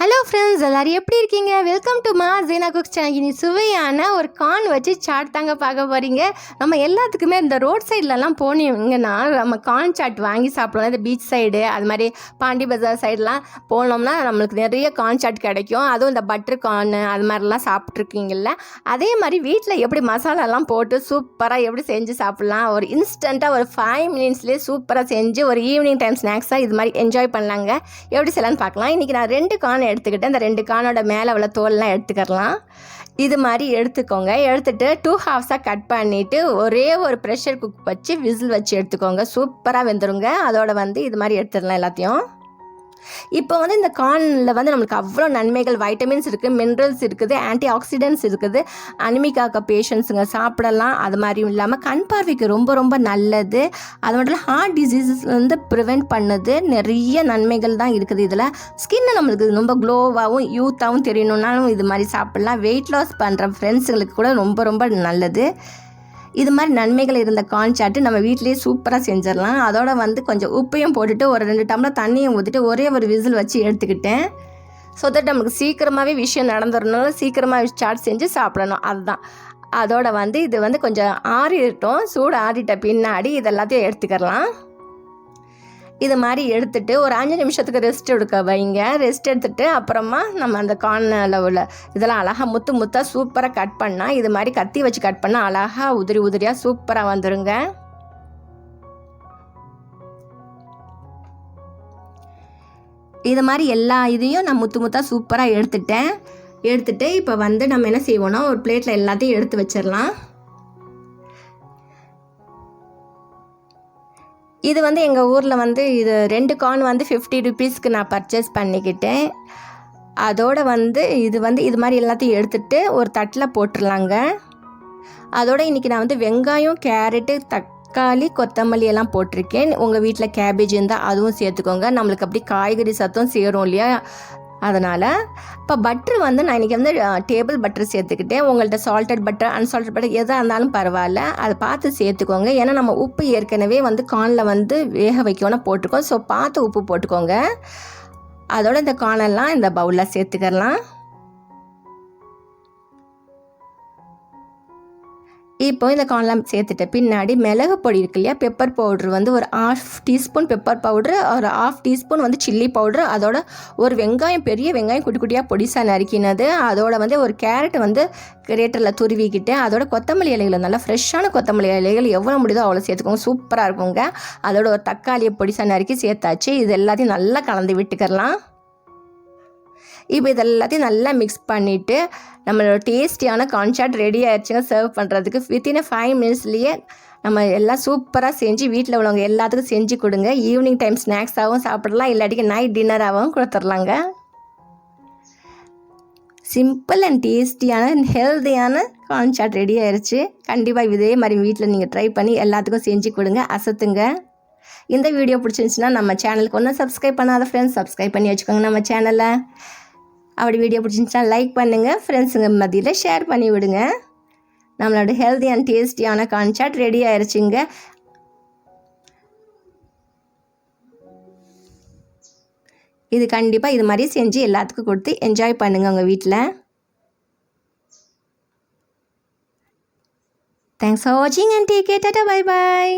Hello friends எல்லோரும் எப்படி இருக்கீங்க? வெல்கம் டு மா ஜீனா குக்ஸ் சேனல் இனி சுவையான ஒரு கான் வச்சு சாட் தாங்க பார்க்க போகிறீங்க நம்ம எல்லாத்துக்குமே இந்த ரோட் சைட்லலாம் போனீங்கன்னா நம்ம கான் சாட் வாங்கி சாப்பிடலாம். இந்த பீச் சைடு அது மாதிரி பாண்டி பஜார் சைடெலாம் போனோம்னா நம்மளுக்கு நிறைய கார்ன் சாட் கிடைக்கும். அதுவும் இந்த பட்டர் கார்னு அது மாதிரிலாம் சாப்பிட்ருக்கீங்கல்ல அதே மாதிரி வீட்டில் எப்படி மசாலாலாம் போட்டு சூப்பராக எப்படி செஞ்சு சாப்பிட்லாம். ஒரு இன்ஸ்டண்ட்டாக ஒரு ஃபைவ் மினிட்ஸ்லேயே சூப்பராக செஞ்சு ஒரு ஈவினிங் டைம் ஸ்நாக்ஸாக இது மாதிரி என்ஜாய் பண்ணலாங்க. எப்படி செய்யலான்னு பார்க்கலாம். இன்றைக்கி நான் ரெண்டு கான் எடுத்துக்கிட்டு அந்த ரெண்டு கானோட மேலே உள்ள தோல்லாம் எடுத்துக்கலாம் இது மாதிரி எடுத்துக்கோங்க. எடுத்துட்டு டூ ஹாஃப்ஸாக கட் பண்ணிவிட்டு ஒரே ஒரு ப்ரெஷர் குக் வச்சு விசில் வச்சு எடுத்துக்கோங்க. சூப்பராக வெந்துருங்க. அதோட வந்து இது மாதிரி எடுத்துடலாம் எல்லாத்தையும். இப்போ வந்து இந்த கார்னில் வந்து நம்மளுக்கு அவ்வளோ நன்மைகள் வைட்டமின்ஸ் இருக்குது மினரல்ஸ் இருக்குது ஆன்டி ஆக்சிடென்ட்ஸ் இருக்குது. அனிமிக்காக்க பேஷண்ட்ஸுங்க சாப்பிடலாம். அது மாதிரியும் இல்லாமல் கண் பார்வைக்கு ரொம்ப ரொம்ப நல்லது. அது மட்டும் இல்லை ஹார்ட் டிசீசஸ் வந்து ப்ரிவெண்ட் பண்ணுது. நிறைய நன்மைகள் தான் இருக்குது இதில். ஸ்கின்னு நம்மளுக்கு ரொம்ப க்ளோவாகவும் யூத்தாகவும் தெரியணுன்னாலும் இது மாதிரி சாப்பிட்லாம். வெயிட் லாஸ் பண்ணுற ஃப்ரெண்ட்ஸுங்களுக்கு கூட ரொம்ப ரொம்ப நல்லது. இது மாதிரி நன்மைகள் இருந்த கான்சாட்டு நம்ம வீட்டிலேயே சூப்பராக செஞ்சிடலாம். அதோட வந்து கொஞ்சம் உப்பையும் போட்டுட்டு ஒரு ரெண்டு டம்ளர் தண்ணியும் ஊற்றிட்டு ஒரே ஒரு விசில் வச்சு எடுத்துக்கிட்டேன். ஸோ தட் நமக்கு சீக்கிரமாகவே விஷயம் நடந்துடணும் சீக்கிரமாக சாட் செஞ்சு சாப்பிடணும். அதுதான். அதோட வந்து இது வந்து கொஞ்சம் ஆறிட்டோம் சூடு ஆறிட்ட பின்னாடி இதெல்லாத்தையும் எடுத்துக்கலாம் இது மாதிரி எடுத்துட்டு ஒரு அஞ்சு நிமிஷத்துக்கு ரெஸ்ட் எடுக்க வைங்க. ரெஸ்ட் எடுத்துட்டு அப்புறமா நம்ம அந்த கார்ன் அளவில் இதெல்லாம் அழகாக முத்து முத்தாக சூப்பராக கட் பண்ணால் இது மாதிரி கத்தி வச்சு கட் பண்ணால் அழகாக உதிரி உதிரியாக சூப்பராக வந்துடுங்க இது மாதிரி எல்லா இதையும் நான் முத்து முத்தாக சூப்பராக எடுத்துட்டேன். எடுத்துட்டு இப்போ வந்து நம்ம என்ன செய்வோன்னா ஒரு பிளேட்டில் எல்லாத்தையும் எடுத்து வச்சிடலாம். இது வந்து எங்கள் ஊரில் வந்து இது ரெண்டு கார்ன் வந்து ஃபிஃப்டி ருபீஸ்க்கு நான் பர்ச்சேஸ் பண்ணிக்கிட்டேன். அதோட வந்து இது வந்து இது மாதிரி எல்லாத்தையும் எடுத்துகிட்டு ஒரு தட்டில் போட்டுடலாங்க அதோட இன்றைக்கி நான் வந்து வெங்காயம் கேரட்டு தக்காளி கொத்தமல்லி எல்லாம் போட்டிருக்கேன். உங்கள் வீட்டில் கேபேஜ் இருந்தால் அதுவும் சேர்த்துக்கோங்க. நம்மளுக்கு அப்படி காய்கறி சத்தம் சேரும் இல்லையா? அதனால் இப்போ பட்ரு வந்து நான் இன்றைக்கி வந்து டேபிள் பட்டர் சேர்த்துக்கிட்டேன் உங்கள்கிட்ட சால்டட் பட்டர் அன்சால்டட் பட்டர் எதாக இருந்தாலும் பரவாயில்ல. அதை பார்த்து சேர்த்துக்கோங்க. ஏன்னா நம்ம உப்பு ஏற்கனவே வந்து கானில் வந்து வேக வைக்கணும் போட்டுக்கோம் ஸோ பார்த்து உப்பு போட்டுக்கோங்க. அதோட இந்த கானெல்லாம் இந்த பவுலில் சேர்த்துக்கலாம் இப்போ இந்த கார்ன்லாம் சேர்த்துட்ட பின்னாடி மிளகு பொடி இருக்கு இல்லையா? பெப்பர் பவுட்ரு வந்து ஒரு ஆஃப் டீஸ்பூன் பெப்பர் பவுட்ரு ஒரு ஆஃப் டீஸ்பூன் வந்து சில்லி பவுட்ரு அதோட ஒரு வெங்காயம் பெரிய வெங்காயம் குட்டி குட்டியாக பொடிசாக நறுக்கினது. அதோட வந்து ஒரு கேரட் வந்து கிரேட்டரில் துருவிக்கிட்டு அதோட கொத்தமல்லி இலைகள் நல்லா ஃப்ரெஷ்ஷான கொத்தமல்லி இலைகள் எவ்வளோ முடியுதோ அவ்வளோ சேர்த்துக்கோங்க. சூப்பராக இருக்குங்க. அதோட ஒரு தக்காளியை பொடிசாக நறுக்கி சேர்த்தாச்சு. இது எல்லாத்தையும் நல்லா கலந்து விட்டுக்கலாம் இப்போ இது எல்லாத்தையும் நல்லா மிக்ஸ் பண்ணிவிட்டு நம்மளோட டேஸ்டியான கான்சார்ட் ரெடி ஆயிடுச்சுங்க சர்வ் பண்ணுறதுக்கு வித்தின் ஃபைவ் மினிட்ஸ்லேயே நம்ம எல்லாம் சூப்பராக செஞ்சு வீட்டில் உள்ளவங்க எல்லாத்துக்கும் செஞ்சு கொடுங்க. ஈவினிங் டைம் ஸ்நாக்ஸாகவும் சாப்பிடலாம் இல்லாட்டிக்கு நைட் டின்னராகவும் கொடுத்துர்லாங்க. சிம்பிள் அண்ட் டேஸ்டியான ஹெல்த்தியான கான்சார்ட் ரெடி ஆயிடுச்சு கண்டிப்பாக இதே மாதிரி வீட்டில் நீங்கள் ட்ரை பண்ணி எல்லாத்துக்கும் செஞ்சு கொடுங்க அசத்துங்க. இந்த வீடியோ பிடிச்சிருந்துச்சின்னா நம்ம சேனலுக்கு ஒன்றும் சப்ஸ்கிரைப் பண்ணாத ஃப்ரெண்ட்ஸ் சப்ஸ்கிரைப் பண்ணி வச்சுக்கோங்க நம்ம சேனலை அப்படி வீடியோ பிடிச்சிருந்துச்சா லைக் பண்ணுங்கள் ஃப்ரெண்ட்ஸுங்க மதியில் ஷேர் பண்ணி விடுங்க. நம்மளோட ஹெல்த்தி அண்ட் டேஸ்டியான கான்சாட் ரெடி ஆயிடுச்சுங்க இது கண்டிப்பாக இது மாதிரி செஞ்சு எல்லாத்துக்கும் கொடுத்து என்ஜாய் பண்ணுங்கள் உங்கள் வீட்டில் தேங்க்ஸ் ஃபார் வாட்சிங் and take care bye bye